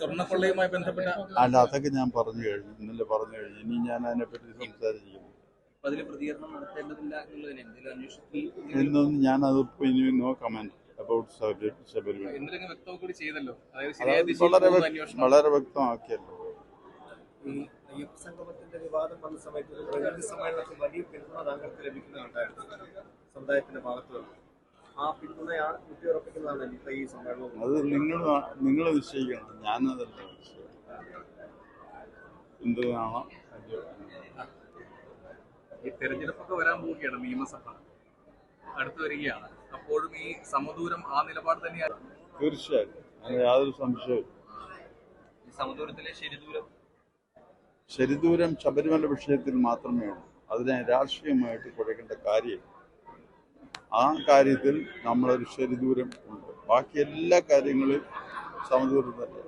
സ്വർണക്കൊള്ളയുമായി ബന്ധപ്പെട്ട അല്ല അതൊക്കെ ഞാൻ പറഞ്ഞു കഴിഞ്ഞു. ഇന്നലെ പറഞ്ഞു കഴിഞ്ഞു. ഇനി ഞാൻ അതിനെപ്പറ്റി പറ്റി സംസാരിക്കും എന്നൊന്നും ഞാൻ അതിപ്പോ ഇനി നോ കമന്റ് അബൌട്ട് ശബരിമല. അത് വളരെ വളരെ വ്യക്തമാക്കിയല്ലോ. ഈ അയ്യപ്പ സംഗമത്തിന്റെ വിവാദം വന്ന സമയത്ത് സമ്മേളനത്തിൽ വലിയ പിന്തുണ താങ്കൾക്ക് ലഭിക്കുന്നുണ്ടായിരുന്നു സമുദായത്തിന്റെ ഭാഗത്ത് നിന്ന്. ആ പിന്തുണയാണ് ഊട്ടിയുറപ്പിക്കുന്നതാണ് ഇപ്പൊ ഈ സമ്മേളനം അത് നിങ്ങൾ നിങ്ങൾ നിശ്ചയിക്കണം. ഞാനതല്ല അത് ഈ തെരഞ്ഞെടുപ്പൊക്കെ വരാൻ പോവുകയാണ് നിയമസഭ. അടുത്തു വരികയാണ്. അപ്പോഴും ഈ സമദൂരം ആ നിലപാട് തന്നെയാണ് തീർച്ചയായും. അതിന് യാതൊരു സംശയവും ഈ സമദൂരത്തിലെ ശരിദൂരം. ശരിദൂരം ശബരിമല വിഷയത്തിൽ മാത്രമേ ഉള്ളൂ. അതിനെ രാഷ്ട്രീയമായിട്ട് കുഴക്കേണ്ട കാര്യം ആ കാര്യത്തിൽ നമ്മളൊരു ശരിദൂരം ഉണ്ട്. ബാക്കി എല്ലാ കാര്യങ്ങളും സമദൂരം തന്നെ